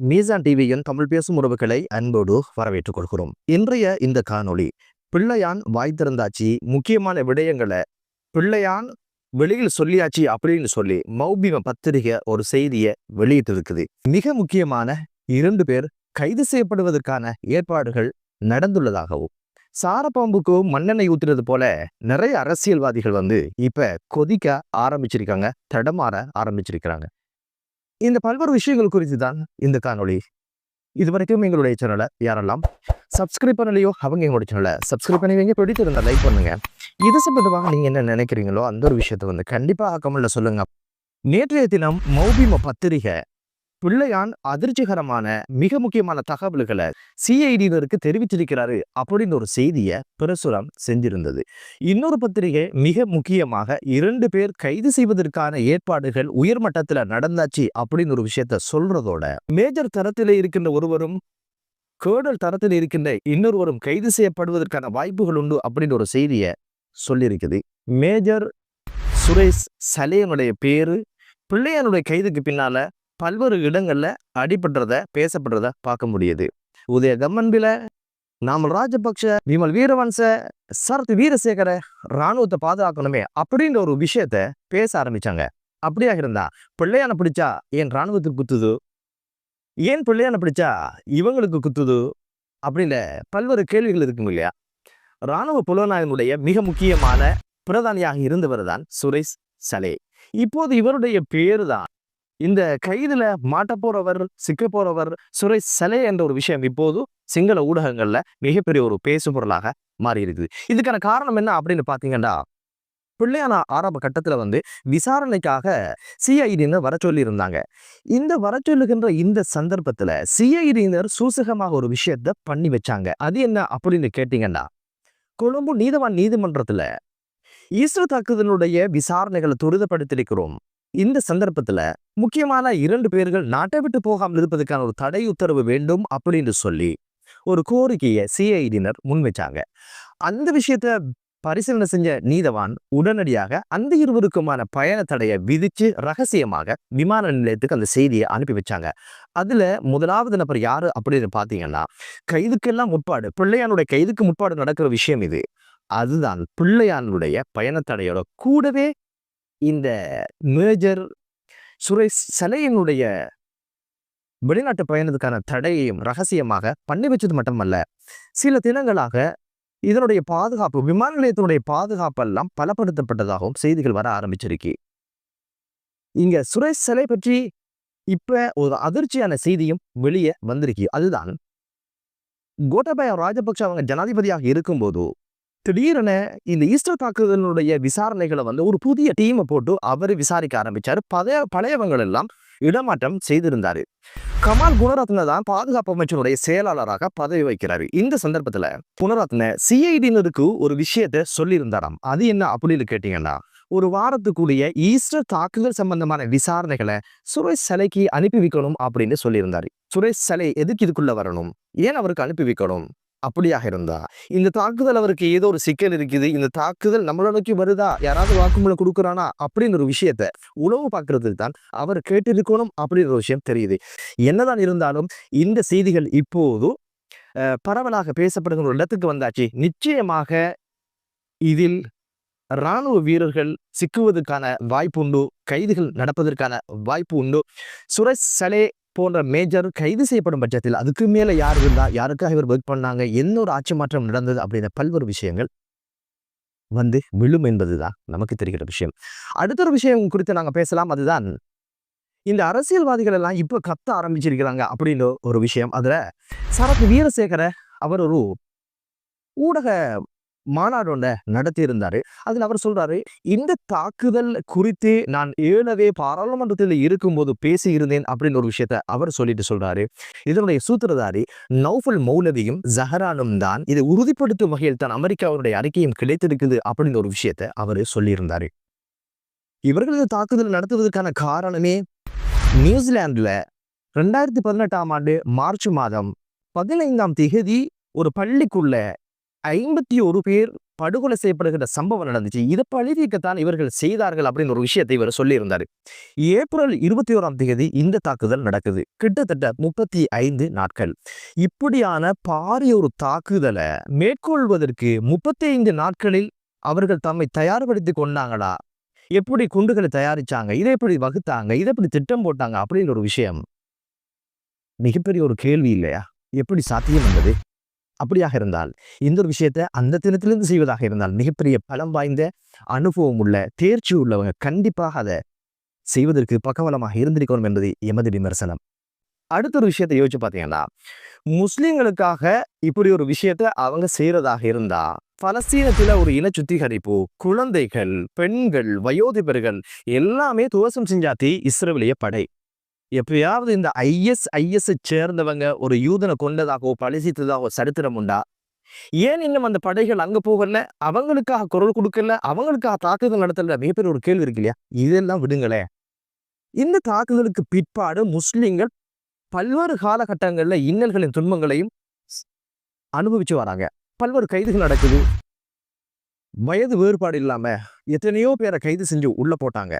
மீசான் டிவியின் தமிழ் பேசும் உறவுகளை அன்போடு வரவேற்றுக் கொள்கிறோம். இன்றைய இந்த காணொளி பிள்ளையான் வாய் திறந்தாச்சு முக்கியமான விடயங்களை பிள்ளையான் வெளியில் சொல்லியாச்சு அப்படின்னு சொல்லி மௌபிம பத்திரிகை ஒரு செய்தியை வெளியிட்டு இருக்குது மிக முக்கியமான இரண்டு பேர் கைது செய்யப்படுவதற்கான ஏற்பாடுகள் நடந்துள்ளதாகவும் சாரப்பாம்புக்கும் மண்ணெண்ணெய் ஊத்துறது போல நிறைய அரசியல்வாதிகள் வந்து இப்ப கொதிக்க ஆரம்பிச்சிருக்காங்க தடமாற ஆரம்பிச்சிருக்கிறாங்க. இந்த பல்வேறு விஷயங்கள் குறித்து தான் இந்த காணொளி. இது வரைக்கும் எங்களுடைய சேனலை யாரெல்லாம் சப்ஸ்கிரைப் பண்ணலையோ அவங்க எங்களுடைய சேனலை சப்ஸ்கிரைப் பண்ணுவீங்க பிடித்திருந்தால் லைக் பண்ணுங்க. இது சம்பந்தமாக நீங்கள் என்ன நினைக்கிறீங்களோ அந்த ஒரு விஷயத்தை வந்து கண்டிப்பாக கமெண்ட்ல சொல்லுங்க. நேற்றைய தினம் மௌபிம பத்திரிகை பிள்ளையான் அதிர்ச்சிகரமான மிக முக்கியமான தகவல்களை சிஐடியினருக்கு தெரிவிச்சிருக்கிறாரு அப்படின்னு ஒரு செய்தியை பிரசுரம் செஞ்சிருந்தது. இன்னொரு பத்திரிகை மிக முக்கியமாக இரண்டு பேர் கைது செய்வதற்கான ஏற்பாடுகள் உயர்மட்டத்தில் நடந்தாச்சு அப்படின்னு ஒரு விஷயத்த சொல்றதோட மேஜர் தரத்தில் இருக்கின்ற ஒருவரும் கேடல் தரத்தில் இருக்கின்ற இன்னொருவரும் கைது செய்யப்படுவதற்கான வாய்ப்புகள் உண்டு அப்படின்னு ஒரு செய்தியை சொல்லியிருக்குது. மேஜர் சுரேஷ் சலேனுடைய பேரு பிள்ளையானுடைய கைதுக்கு பின்னால பல்வேறு இடங்கள்ல அடிபடுறத பேசப்படுறத பார்க்க முடியுது. உதய கம்மன்பில நாமல் ராஜபக்ஷ விமல் வீரவன்ச சரத் வீரசேகர ராணுவத்தை பாதுகாக்கணுமே அப்படின்ற ஒரு விஷயத்த பேச ஆரம்பிச்சாங்க. அப்படியாக இருந்தா பிள்ளையான பிடிச்சா ஏன் ராணுவத்துக்கு குத்துது? ஏன் பிள்ளையான பிடிச்சா இவங்களுக்கு குத்துது? அப்படின்னு பல்வேறு கேள்விகள் இருக்கும் இல்லையா? ராணுவ புலனாயினுடைய மிக முக்கியமான பிரதானியாக இருந்தவர் தான் சுரேஷ் சலே. இப்போது இவருடைய பேரு தான் இந்த கைதுல மாட்ட போறவர் சிக்க போறவர் சுரேஷ் சலே என்ற ஒரு விஷயம் இப்போது சிங்கள ஊடகங்கள்ல மிகப்பெரிய ஒரு பேசு பொருளாக மாறி இருக்குது இதுக்கான காரணம் என்ன அப்படின்னு பாத்தீங்கன்னா பிள்ளையான ஆரம்ப கட்டத்துல வந்து விசாரணைக்காக சிஐடியினர் வர சொல்லியிருந்தாங்க. இந்த வர சொல்லுகின்ற இந்த சந்தர்ப்பத்துல சிஐடியினர் சூசகமாக ஒரு விஷயத்த பண்ணி வச்சாங்க. அது என்ன அப்படின்னு கேட்டீங்கன்னா கொழும்பு நீதவான் நீதிமன்றத்துல ஈஸ்டர் தாக்குதலுடைய விசாரணைகளை துரிதப்படுத்தியிருக்கிறோம். இந்த சந்தர்ப்பத்துல முக்கியமான இரண்டு பேர்கள் நாட்டை விட்டு போகாமல் இருப்பதற்கான ஒரு தடை உத்தரவு வேண்டும் அப்படின்னு சொல்லி ஒரு கோரிக்கையை சிஐடியினர் முன்வைச்சாங்க. அந்த விஷயத்த பரிசீலனை செஞ்ச நீதவான் உடனடியாக அந்த இருவருக்குமான பயண தடையை விதிச்சு ரகசியமாக விமான நிலையத்துக்கு அந்த செய்தியை அனுப்பி வச்சாங்க. அதுல முதலாவது நபர் யாரு அப்படின்னு பாத்தீங்கன்னா கைதுக்கெல்லாம் முற்பாடு பிள்ளையானுடைய கைதுக்கு முற்பாடு நடக்கிற விஷயம் இது. அதுதான் பிள்ளையானுடைய பயணத்தடையோட கூடவே இந்த மேஜர் சுரேஷ் சலையனுடைய வெளிநாட்டு பயணத்துக்கான தடையையும் ரகசியமாக பண்ணி வச்சது மட்டுமல்ல சில தினங்களாக இதனுடைய பாதுகாப்பு விமான நிலையத்தினுடைய பாதுகாப்பெல்லாம் பலப்படுத்தப்பட்டதாகவும் செய்திகள் வர ஆரம்பிச்சிருக்கு. இங்க சுரேஷ் சலை பற்றி இப்ப ஒரு அதிர்ச்சியான செய்தியும் வெளியே வந்திருக்கு. அதுதான் கோட்டபாய ராஜபக்ஷ அவங்க ஜனாதிபதியாக இருக்கும்போது திடீரென இந்த ஈஸ்டர் தாக்குதலுடைய விசாரணைகளை வந்து ஒரு புதிய டீமை போட்டு அவர் விசாரிக்க ஆரம்பிச்சாரு. பழைய பழையவங்கள் எல்லாம் இடமாற்றம் செய்திருந்தாரு. கமால் குணரத்ன தான் பாதுகாப்பு அமைச்சருடைய செயலாளராக பதவி வைக்கிறாரு இந்த சந்தர்ப்பத்துல குணரத்ன சிஐடியினருக்கு ஒரு விஷயத்த சொல்லியிருந்தாராம். அது என்ன அப்படின்னு கேட்டீங்கன்னா ஒரு வாரத்துக்குரிய ஈஸ்டர் தாக்குதல் சம்பந்தமான விசாரணைகளை சுரேஷ் சிலைக்கு அனுப்பி வைக்கணும் அப்படின்னு சொல்லியிருந்தாரு. சுரேஷ் சிலை எதுக்கு இதுக்குள்ள வரணும்? ஏன் அவருக்கு அனுப்பி வைக்கணும்? அப்படியாக இருந்தா. இந்த தாக்குதல் அவருக்கு ஏதோ ஒரு சிக்கல் இருக்குது. இந்த தாக்குதல் நம்மளை நோக்கி வருதா? யாராவது வாக்குமூலம் கொடுக்குறானா? அப்படின்னு ஒரு விஷயத்த உணவு பார்க்கறதுக்கு தான் அவர் கேட்டிருக்கணும் அப்படின்ற ஒரு விஷயம் தெரியுது. என்னதான் இருந்தாலும் இந்த செய்திகள் இப்போது பரவலாக பேசப்படுகிற ஒரு இடத்துக்கு வந்தாச்சு. நிச்சயமாக இதில் இராணுவ வீரர்கள் சிக்குவதற்கான வாய்ப்பு உண்டு. கைதுகள் நடப்பதற்கான வாய்ப்பு உண்டு. சுரேஷ் சலே போன்ற மேஜர் கைது செய்யப்படும் பட்சத்தில் அதுக்கு மேலே யார் இருந்தா யாருக்காக இவர் ஒர்க் பண்ணாங்க என்ன ஒரு ஆட்சி மாற்றம் நடந்தது அப்படின்ற பல்வேறு விஷயங்கள் வந்து விழும் என்பதுதான் நமக்கு தெரிகிற விஷயம். அடுத்த ஒரு விஷயம் குறித்து நாங்கள் பேசலாம். அதுதான் இந்த அரசியல்வாதிகள் எல்லாம் இப்போ கத்த ஆரம்பிச்சிருக்கிறாங்க அப்படின்னு ஒரு விஷயம். அதில் சரத் வீரசேகர அவர் ஒரு ஊடக மாநாடு ஒன்றை நடத்தியிருந்தார். அதில் அவர் சொல்றாரு இந்த தாக்குதல் குறித்து நான் ஏழவே பாராளுமன்றத்தில் இருக்கும்போது பேசி இருந்தேன் அப்படின்னு ஒரு விஷயத்த அவர் சொல்லிட்டு சொல்றாரு. இதனுடைய சூத்திரதாரி நௌஃபல் மௌலவியும் ஜஹரானும் தான் இதை உறுதிப்படுத்தும் வகையில் தான் அமெரிக்காவுடைய அறிக்கையும் கிடைத்திருக்குது அப்படின்னு ஒரு விஷயத்த அவர் சொல்லியிருந்தாரு. இவர்களது தாக்குதல் நடத்துவதற்கான காரணமே நியூசிலாந்துல ரெண்டாயிரத்தி பதினெட்டாம் ஆண்டு மார்ச் மாதம் பதினைந்தாம் திகதி ஒரு பள்ளிக்குள்ள ஐம்பத்தி ஒரு பேர் படுகொலை செய்யப்படுகிற சம்பவம் நடந்துச்சு. இதை பழிவிக்கத்தான் இவர்கள் செய்தார்கள் அப்படின்னு ஒரு விஷயத்தை இவர் சொல்லியிருந்தார். ஏப்ரல் இருபத்தி ஓராம் தேதி இந்த தாக்குதல் நடக்குது. கிட்டத்தட்ட முப்பத்தி ஐந்து நாட்கள். இப்படியான பாரிய ஒரு தாக்குதலை மேற்கொள்வதற்கு முப்பத்தி ஐந்து நாட்களில் அவர்கள் தம்மை தயார்படுத்தி கொண்டாங்களா? எப்படி குண்டுகளை தயாரிச்சாங்க? இதை எப்படி வகுத்தாங்க? இதை எப்படி திட்டம் போட்டாங்க? அப்படின்னு ஒரு விஷயம். மிகப்பெரிய ஒரு கேள்வி இல்லையா? எப்படி சாத்தியம் என்பது? அப்படியாக இருந்தால் இந்த ஒரு விஷயத்தை அந்த தினத்திலிருந்து செய்வதாக இருந்தால் மிகப்பெரிய பலம் வாய்ந்த அனுபவம் உள்ள தேர்ச்சி உள்ளவங்க கண்டிப்பாக அதை செய்வதற்கு பக்கவலமாக இருந்திருக்கணும் என்பது எமது விமர்சனம். அடுத்த ஒரு விஷயத்தை யோசிச்சு பார்த்தீங்கன்னா முஸ்லீம்களுக்காக இப்படி ஒரு விஷயத்த அவங்க செய்யறதாக இருந்தா பலஸ்தீனத்தில் ஒரு இன சுத்திகரிப்பு குழந்தைகள் பெண்கள் வயோதிபர்கள் எல்லாமே துவசம் செஞ்சாத்தி இஸ்ரேலிய படை. எப்பயாவது இந்த ஐஎஸ் ஐஎஸ் சேர்ந்தவங்க ஒரு யூதனை கொண்டதாகவோ பழிசித்ததாகவோ சரித்திரம் உண்டா? ஏன் இன்னும் அந்த படைகள் அங்கே போகல? அவங்களுக்காக குரல் கொடுக்கல? அவங்களுக்காக தாக்குதல் நடத்தல? மிகப்பெரிய ஒரு கேள்வி இருக்கு இல்லையா? இதெல்லாம் விடுங்களேன். இந்த தாக்குதலுக்கு பிற்பாடு முஸ்லிம்கள் பல்வேறு காலகட்டங்களில் இன்னல்களின் துன்பங்களையும் அனுபவிச்சு வராங்க. பல்வேறு கைதுகள் நடக்குது. வயது வேறுபாடு இல்லாமல் எத்தனையோ பேரை கைது செஞ்சு உள்ளே போட்டாங்க.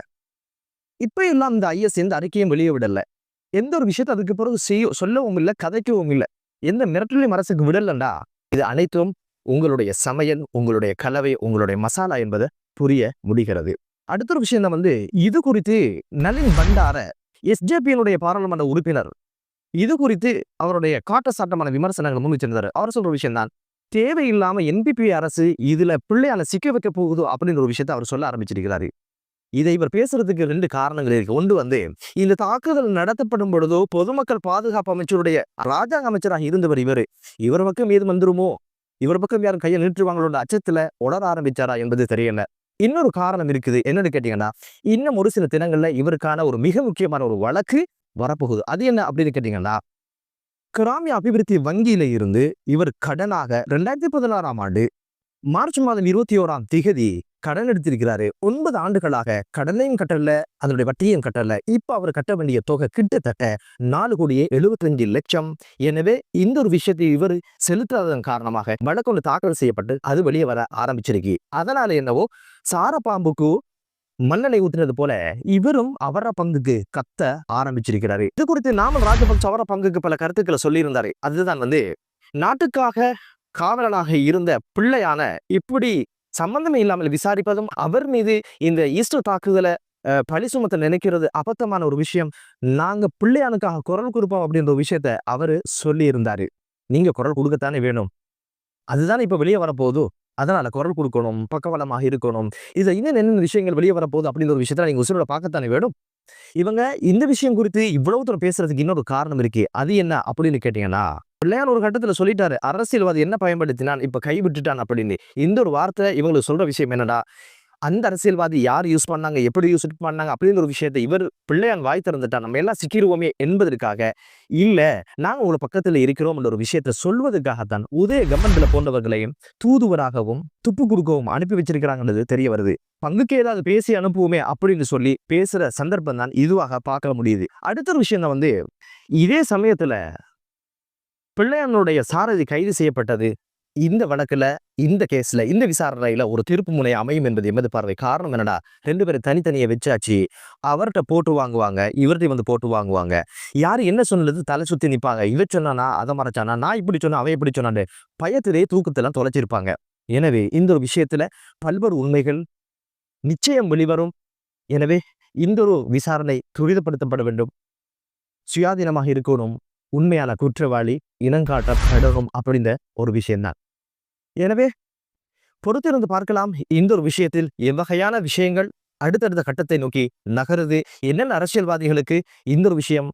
இப்ப எல்லாம் இந்த ஐஎஸ் எந்த அறிக்கையும் வெளியே விடல. எந்த ஒரு விஷயத்தை அதுக்கு பிறகு செய்ய சொல்லவும் இல்லை கதைக்கவும் இல்லை. எந்த மிரட்டலையும் அரசுக்கு விடலண்டா இது அனைத்தும் உங்களுடைய சமையல் உங்களுடைய கலவை உங்களுடைய மசாலா என்பதை புரிய முடிகிறது. அடுத்த ஒரு விஷயம் வந்து இது குறித்து நளின் பண்டார எஸ்ஜேபியினுடைய பாராளுமன்ற உறுப்பினர். இது குறித்து அவருடைய காட்டசாட்டமான விமர்சனங்கள் முன்வச்சிருந்தாரு அவர் சொல்ற விஷயம் தான் தேவையில்லாம என்பிபி அரசு இதுல பிள்ளையால சிக்க வைக்க போகுதோ அப்படின்ற ஒரு விஷயத்தை அவர் சொல்ல ஆரம்பிச்சிருக்கிறாரு. இதை இவர் பேசுறதுக்கு ரெண்டு காரணங்கள் இருக்கு. ஒன்று வந்து இந்த தாக்குதல் நடத்தப்படும் பொழுதோ பொதுமக்கள் பாதுகாப்பு அமைச்சருடைய ராஜாங்க அமைச்சராக இருந்தவர் இவர். இவர் பக்கம் ஏது வந்துருமோ இவர் பக்கம் யாரும் கையை நிறுத்துவாங்களோட அச்சத்துல உணர ஆரம்பிச்சாரா என்பது தெரியல. இன்னொரு காரணம் இருக்குது. என்னன்னு கேட்டீங்கன்னா இன்னும் ஒரு சில தினங்கள்ல இவருக்கான ஒரு மிக முக்கியமான ஒரு வழக்கு வரப்போகுது. அது என்ன அப்படின்னு கேட்டீங்கன்னா கிராமிய அபிவிருத்தி வங்கியில இருந்து இவர் கடனாக ரெண்டாயிரத்தி பதினாறாம் ஆண்டு மார்ச் மாதம் இருபத்தி ஓராம் திகதி கடன் எடுத்திருக்கிறாரு. ஒன்பது ஆண்டுகளாக கடனையும் கட்டல அதனுடைய வட்டியும் கட்டல. இப்ப அவர் கட்ட வேண்டிய தொகை கிட்டத்தட்ட நாலு கோடியே எழுபத்தஞ்சு லட்சம். எனவே இந்த ஒரு விஷயத்தை இவர் செலுத்தாததன் காரணமாக வழக்கு தாக்கல் செய்யப்பட்டு அது வெளியே வர ஆரம்பிச்சிருக்கு. அதனால என்னவோ சாரப்பாம்புக்கு மண்ணெண்ணெய் ஊத்துனது போல இவரும் அவர பங்குக்கு கத்த ஆரம்பிச்சிருக்கிறாரு. இது குறித்து நாமல் ராஜபக்ச அவர பங்குக்கு பல கருத்துக்களை சொல்லியிருந்தாரு. அதுதான் வந்து நாட்டுக்காக காவலனாக இருந்த பிள்ளையான இப்படி சம்பந்தமே இல்லாமல் விசாரிப்பதும் அவர் மீது இந்த ஈஸ்டர் தாக்குதலை பழி சுமத்த நினைக்கிறது அபத்தமான ஒரு விஷயம். நாங்க பிள்ளையானுக்காக குரல் கொடுப்போம் அப்படின்ற ஒரு விஷயத்த அவரு சொல்லியிருந்தாரு. நீங்கள் நீங்க குரல் கொடுக்கத்தானே வேணும். அதுதானே இப்ப வெளியே வரப்போகுது? அதனால குரல் கொடுக்கணும் பக்கவலமாக இருக்கணும். இது இன்னும் என்னென்ன விஷயங்கள் வெளியே வரப்போகுது அப்படின்ற ஒரு விஷயத்த நீங்க உசுரோட பார்க்கத்தானே வேணும்? இவங்க இந்த விஷயம் குறித்து இவ்வளவு தூரம் பேசுறதுக்கு இன்னொரு காரணம் இருக்கு. அது என்ன அப்படின்னு கேட்டீங்கன்னா பிள்ளையார் ஒரு கட்டத்துல சொல்லிட்டாரு அரசியல்வாதி என்ன பயன்படுத்தினான்? இப்ப கைவிட்டுட்டான் அப்படின்னு. இந்த ஒரு வார்த்தை இவங்களுக்கு சொல்ற விஷயம் என்னடா அந்த அரசியல்வாதி யார் யூஸ் பண்ணாங்க எப்படி யூஸ் பண்ணாங்க அப்படிங்கிற ஒரு விஷயத்தை இவர் பிள்ளையான் வாய் திறந்துட்டா நம்ம எல்லாம் சிக்கிடுவோமே என்பதற்காக. இல்லை நாங்கள் உங்களை பக்கத்துல இருக்கிறோம் என்ற ஒரு விஷயத்தை சொல்வதற்காகத்தான் உதய கவர்மெண்ட்ல போன்றவர்களையும் தூதுவராகவும் துப்பு கொடுக்கவும் அனுப்பி வச்சிருக்கிறாங்கன்றது தெரிய வருது. பங்குக்கு ஏதாவது பேசி அனுப்புவோமே அப்படின்னு சொல்லி பேசுற சந்தர்ப்பம் தான் இதுவாக பார்க்க முடியுது. அடுத்த ஒரு விஷயம் வந்து இதே சமயத்துல பிள்ளையானுடைய சாரதி கைது செய்யப்பட்டது. இந்த வழக்குல இந்த கேஸ்ல இந்த விசாரணையில் ஒரு திருப்பு முனை அமையும் என்பது எமது பார்வை. காரணம் என்னடா? ரெண்டு பேரும் தனித்தனியை வச்சாச்சு. அவர்கிட்ட போட்டு வாங்குவாங்க இவர்கிட்ட வந்து போட்டு வாங்குவாங்க. யாரு என்ன சொன்னது? தலை சுற்றி நிற்பாங்க இவர் சொன்னானா? அதை மறைச்சானா? நான் இப்படி சொன்னேன் அவன் இப்படி சொன்னான்னு பயத்திலே தூக்கத்தெல்லாம் தொலைச்சிருப்பாங்க. எனவே இந்த ஒரு விஷயத்துல பல்வேறு உண்மைகள் நிச்சயம் வெளிவரும். எனவே இந்த ஒரு விசாரணை துரிதப்படுத்தப்பட வேண்டும். சுயாதீனமாக இருக்கணும். உண்மையான குற்றவாளி இனங்காட்டப்படணும் அப்படின்ற ஒரு விஷயம்தான். எனவே பொறுத்திருந்து பார்க்கலாம். இந்த ஒரு விஷயத்தில் எவ்வகையான விஷயங்கள் அடுத்தடுத்த கட்டத்தை நோக்கி நகருது என்னென்ன அரசியல்வாதிகளுக்கு இந்த ஒரு விஷயம்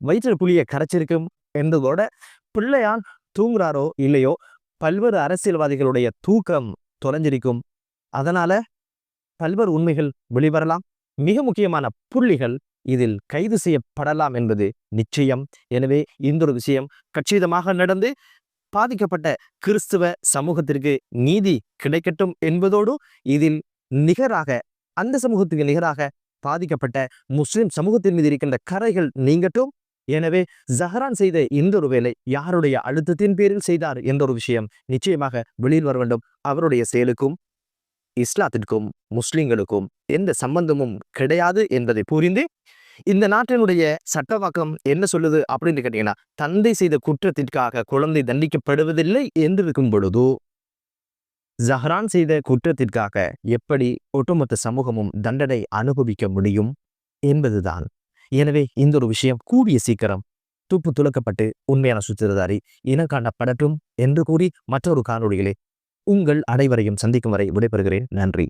வயிற்று புலியை கரைச்சிருக்கும் என்பதோட பிள்ளையான் தூங்குறாரோ இல்லையோ பல்வேறு அரசியல்வாதிகளுடைய தூக்கம் தொலைஞ்சிருக்கும். அதனால பல்வேறு உண்மைகள் வெளிவரலாம். மிக முக்கியமான புள்ளிகள் இதில் கைது செய்யப்படலாம் என்பது நிச்சயம். எனவே இந்த ஒரு விஷயம் கச்சிதமாக நடந்து பாதிக்கப்பட்ட கிறிஸ்துவ சமூகத்திற்கு நீதி கிடைக்கட்டும் என்பதோடு இதில் நிகராக அந்த சமூகத்துக்கு நிகராக பாதிக்கப்பட்ட முஸ்லிம் சமூகத்தின் மீது இருக்கின்ற கரைகள் நீங்கட்டும். எனவே ஜஹரான் செய்த இந்த ஒரு வேலை யாருடைய அழுத்தத்தின் பேரில் செய்தார் என்ற ஒரு விஷயம் நிச்சயமாக வெளியில் வர வேண்டும். அவருடைய செயலுக்கும் இஸ்லாத்திற்கும் முஸ்லிம்களுக்கும் எந்த சம்பந்தமும் கிடையாது என்பதை புரிந்து இந்த நாட்டினுடைய சட்டவாக்கம் என்ன சொல்லுது அப்படின்னு கேட்டீங்கன்னா தந்தை செய்த குற்றத்திற்காக குழந்தை தண்டிக்கப்படுவதில்லை என்றிருக்கும் பொழுது ஜஹ்ரான் செய்த குற்றத்திற்காக எப்படி ஒட்டுமொத்த சமூகமும் தண்டனை அனுபவிக்க முடியும் என்பதுதான். எனவே இந்த ஒரு விஷயம் கூடிய சீக்கிரம் துப்பு துலக்கப்பட்டு உண்மையான சுத்திரதாரி இனம் காணப்படட்டும் என்று கூறி மற்றொரு காணொளிகளே உங்கள் அனைவரையும் சந்திக்கும் வரை விடைபெறுகிறேன். நன்றி.